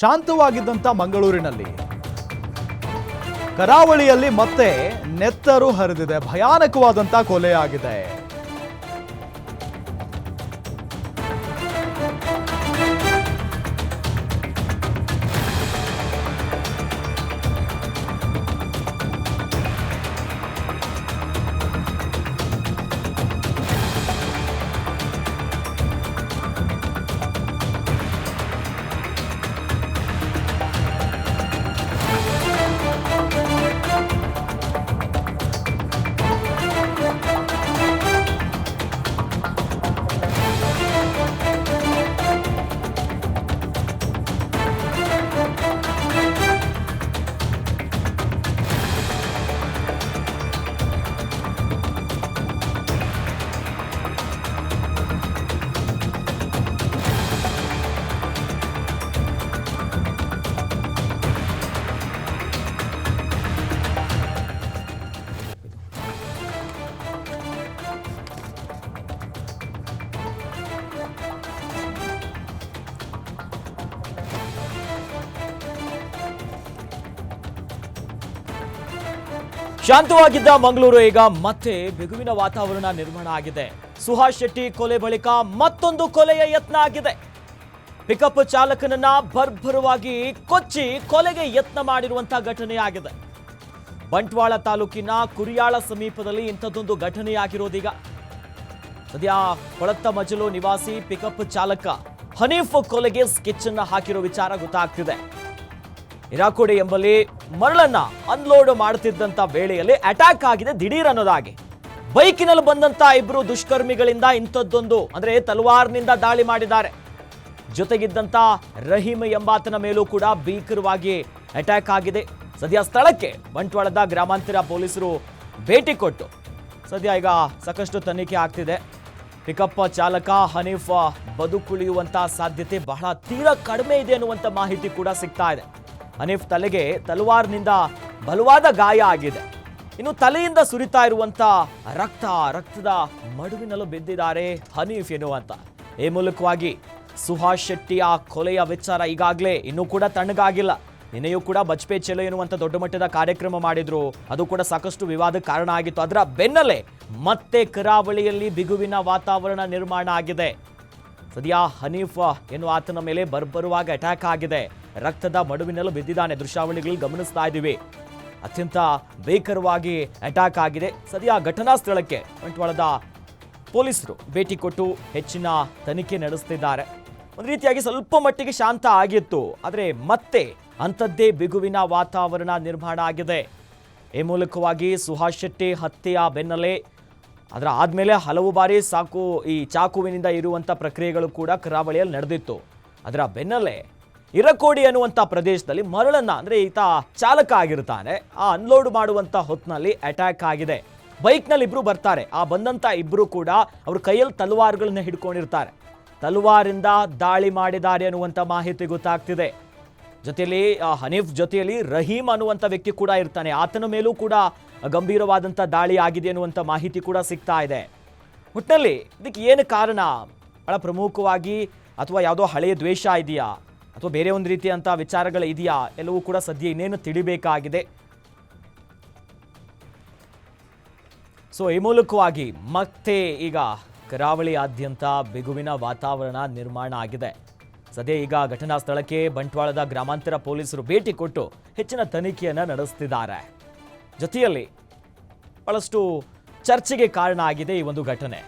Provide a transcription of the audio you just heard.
ಶಾಂತವಾಗಿದ್ದಂಥ ಮಂಗಳೂರಿನಲ್ಲಿ. ಕರಾವಳಿಯಲ್ಲಿ ಮತ್ತೆ ನೆತ್ತರು ಹರಿದಿದೆ. ಭಯಾನಕವಾದಂಥ ಕೊಲೆಯಾಗಿದೆ. ಶಾಂತವಾಗಿದ್ದ ಮಂಗಳೂರು ಈಗ ಮತ್ತೆ ಬಿಗುವಿನ ವಾತಾವರಣ ನಿರ್ಮಾಣ ಆಗಿದೆ. ಸುಹಾಸ್ ಶೆಟ್ಟಿ ಕೊಲೆ ಬಳಿಕ ಮತ್ತೊಂದು ಕೊಲೆಯ ಯತ್ನ ಆಗಿದೆ. ಪಿಕಪ್ ಚಾಲಕನನ್ನ ಬರ್ಬರವಾಗಿ ಕೊಚ್ಚಿ ಕೊಲೆಗೆ ಯತ್ನ ಮಾಡಿರುವಂತಹ ಘಟನೆ ಆಗಿದೆ. ಬಂಟ್ವಾಳ ತಾಲೂಕಿನ ಕುರಿಯಾಳ ಸಮೀಪದಲ್ಲಿ ಇಂಥದ್ದೊಂದು ಘಟನೆಯಾಗಿರೋದೀಗ ಸದ್ಯ ಕೊಳತ್ತ ಮಜಲು ನಿವಾಸಿ ಪಿಕಪ್ ಚಾಲಕ ಹನೀಫ್ ಕೊಲೆಗೆ ಸ್ಕೆಚ್ ಅನ್ನ ಹಾಕಿರೋ ವಿಚಾರ ಗೊತ್ತಾಗ್ತಿದೆ. ಹಿರಾಕೋಡಿ ಎಂಬಲ್ಲಿ ಮರಳನ್ನ ಅನ್ಲೋಡ್ ಮಾಡುತ್ತಿದ್ದಂತ ವೇಳೆಯಲ್ಲಿ ಅಟ್ಯಾಕ್ ಆಗಿದೆ ದಿಢೀರ್ ಅನ್ನೋದಾಗಿ. ಬೈಕಿನಲ್ಲಿ ಬಂದಂತ ಇಬ್ರು ದುಷ್ಕರ್ಮಿಗಳಿಂದ ಇಂಥದ್ದೊಂದು, ಅಂದ್ರೆ ತಲವಾರ್ನಿಂದ ದಾಳಿ ಮಾಡಿದ್ದಾರೆ. ಜೊತೆಗಿದ್ದಂತ ರಹೀಮ್ ಎಂಬಾತನ ಮೇಲೂ ಕೂಡ ಭೀಕರವಾಗಿ ಅಟ್ಯಾಕ್ ಆಗಿದೆ. ಸದ್ಯ ಸ್ಥಳಕ್ಕೆ ಬಂಟ್ವಾಳದ ಗ್ರಾಮಾಂತರ ಪೊಲೀಸರು ಭೇಟಿ ಕೊಟ್ಟು, ಸದ್ಯ ಈಗ ಸಾಕಷ್ಟು ತನಿಖೆ ಆಗ್ತಿದೆ. ಪಿಕಪ್ ಚಾಲಕ ಹನೀಫ್ ಬದುಕುಳಿಯುವಂತಹ ಸಾಧ್ಯತೆ ಬಹಳ ತೀರಾ ಕಡಿಮೆ ಇದೆ ಅನ್ನುವಂತ ಮಾಹಿತಿ ಕೂಡ ಸಿಗ್ತಾ ಇದೆ. ಹನೀಫ್ ತಲೆಗೆ ತಲವಾರ್ನಿಂದ ಬಲವಾದ ಗಾಯ ಆಗಿದೆ. ಇನ್ನು ತಲೆಯಿಂದ ಸುರಿತಾ ಇರುವಂತ ರಕ್ತ, ರಕ್ತದ ಮಡುವಿನಲ್ಲೂ ಬಿದ್ದಿದ್ದಾರೆ ಹನೀಫ್ ಎನ್ನುವಂತ. ಈ ಮೂಲಕವಾಗಿ ಸುಹಾಸ್ ಶೆಟ್ಟಿಯ ಕೊಲೆಯ ವಿಚಾರ ಈಗಾಗಲೇ ಇನ್ನೂ ಕೂಡ ತಣ್ಣಗಾಗಿಲ್ಲ. ನಿನ್ನೆಯೂ ಕೂಡ ಬಜ್ಪೆ ಚೆಲೋ ಎನ್ನುವಂತ ದೊಡ್ಡ ಮಟ್ಟದ ಕಾರ್ಯಕ್ರಮ ಮಾಡಿದ್ರು. ಅದು ಕೂಡ ಸಾಕಷ್ಟು ವಿವಾದಕ್ಕೆ ಕಾರಣ ಆಗಿತ್ತು. ಅದರ ಬೆನ್ನಲ್ಲೇ ಮತ್ತೆ ಕರಾವಳಿಯಲ್ಲಿ ಬಿಗುವಿನ ವಾತಾವರಣ ನಿರ್ಮಾಣ ಆಗಿದೆ. ಸದ್ಯ ಹನೀಫ್ ಎನ್ನುವ ಆತನ ಮೇಲೆ ಬರ್ಬರುವಾಗ ಅಟ್ಯಾಕ್ ಆಗಿದೆ. ರಕ್ತದ ಮಡುವಿನಲ್ಲೂ ಬಿದ್ದಿದ್ದಾನೆ. ದೃಶ್ಯಾವಳಿಗಳು ಗಮನಿಸ್ತಾ ಇದ್ದೀವಿ. ಅತ್ಯಂತ ಭೀಕರವಾಗಿ ಅಟ್ಯಾಕ್ ಆಗಿದೆ. ಸದ್ಯ ಘಟನಾ ಸ್ಥಳಕ್ಕೆ ಬಂಟ್ವಾಳದ ಪೊಲೀಸರು ಭೇಟಿ ಕೊಟ್ಟು ಹೆಚ್ಚಿನ ತನಿಖೆ ನಡೆಸ್ತಿದ್ದಾರೆ. ಒಂದು ರೀತಿಯಾಗಿ ಸ್ವಲ್ಪ ಮಟ್ಟಿಗೆ ಶಾಂತ ಆಗಿತ್ತು. ಆದರೆ ಮತ್ತೆ ಅಂಥದ್ದೇ ಬಿಗುವಿನ ವಾತಾವರಣ ನಿರ್ಮಾಣ ಆಗಿದೆ. ಈ ಮೂಲಕವಾಗಿ ಸುಹಾಸ್ ಶೆಟ್ಟಿ ಹತ್ಯೆಯ ಬೆನ್ನಲ್ಲೇ ಅದರ ಆದಮೇಲೆ ಹಲವು ಬಾರಿ ಸಾಕು, ಈ ಚಾಕುವಿನಿಂದ ಇರುವಂಥ ಪ್ರಕ್ರಿಯೆಗಳು ಕೂಡ ಕರಾವಳಿಯಲ್ಲಿ ನಡೆದಿತ್ತು. ಅದರ ಬೆನ್ನಲ್ಲೇ ಇರಕೋಡಿ ಅನ್ನುವಂಥ ಪ್ರದೇಶದಲ್ಲಿ ಮರಳನ್ನ, ಅಂದರೆ ಈತ ಚಾಲಕ ಆಗಿರ್ತಾನೆ. ಆ ಅನ್ಲೋಡ್ ಮಾಡುವಂಥ ಹೊತ್ತಿನಲ್ಲಿ ಅಟ್ಯಾಕ್ ಆಗಿದೆ. ಬೈಕ್ನಲ್ಲಿ ಇಬ್ಬರು ಬರ್ತಾರೆ. ಆ ಬಂದಂಥ ಇಬ್ರು ಕೂಡ ಅವ್ರ ಕೈಯಲ್ಲಿ ತಲವಾರುಗಳನ್ನ ಹಿಡ್ಕೊಂಡಿರ್ತಾರೆ. ತಲವಾರಿಂದ ದಾಳಿ ಮಾಡಿದ್ದಾರೆ ಅನ್ನುವಂಥ ಮಾಹಿತಿ ಗೊತ್ತಾಗ್ತಿದೆ. ಜೊತೆಯಲ್ಲಿ ಹನೀಫ್ ಜೊತೆಯಲ್ಲಿ ರಹೀಮ್ ಅನ್ನುವಂಥ ವ್ಯಕ್ತಿ ಕೂಡ ಇರ್ತಾನೆ. ಆತನ ಮೇಲೂ ಕೂಡ ಗಂಭೀರವಾದಂಥ ದಾಳಿ ಆಗಿದೆ ಅನ್ನುವಂಥ ಮಾಹಿತಿ ಕೂಡ ಸಿಗ್ತಾ ಇದೆ. ಒಟ್ಟಿನಲ್ಲಿ ಇದಕ್ಕೆ ಏನು ಕಾರಣ? ಬಹಳ ಪ್ರಮುಖವಾಗಿ ಅಥವಾ ಯಾವುದೋ ಹಳೆಯ ದ್ವೇಷ ಇದೆಯಾ? ಅಥವಾ ಬೇರೆ ಒಂದು ರೀತಿಯಂಥ ವಿಚಾರಗಳು ಇದೆಯಾ? ಎಲ್ಲವೂ ಕೂಡ ಸದ್ಯ ಇನ್ನೇನು ತಿಳಿಬೇಕಾಗಿದೆ? ಸೊ ಈ ಮೂಲಕವಾಗಿ ಮತ್ತೆ ಈಗ ಕರಾವಳಿಯಾದ್ಯಂತ ಬಿಗುವಿನ ವಾತಾವರಣ ನಿರ್ಮಾಣ ಆಗಿದೆ. ಸದ್ಯ ಈಗ ಘಟನಾ ಸ್ಥಳಕ್ಕೆ ಬಂಟ್ವಾಳದ ಗ್ರಾಮಾಂತರ ಪೊಲೀಸರು ಭೇಟಿ ಕೊಟ್ಟು ಹೆಚ್ಚಿನ ತನಿಖೆಯನ್ನು ನಡೆಸ್ತಿದ್ದಾರೆ. ಜೊತೆಯಲ್ಲಿ ಬಹಳಷ್ಟು ಚರ್ಚೆಗೆ ಕಾರಣ ಆಗಿದೆ ಈ ಒಂದು ಘಟನೆ.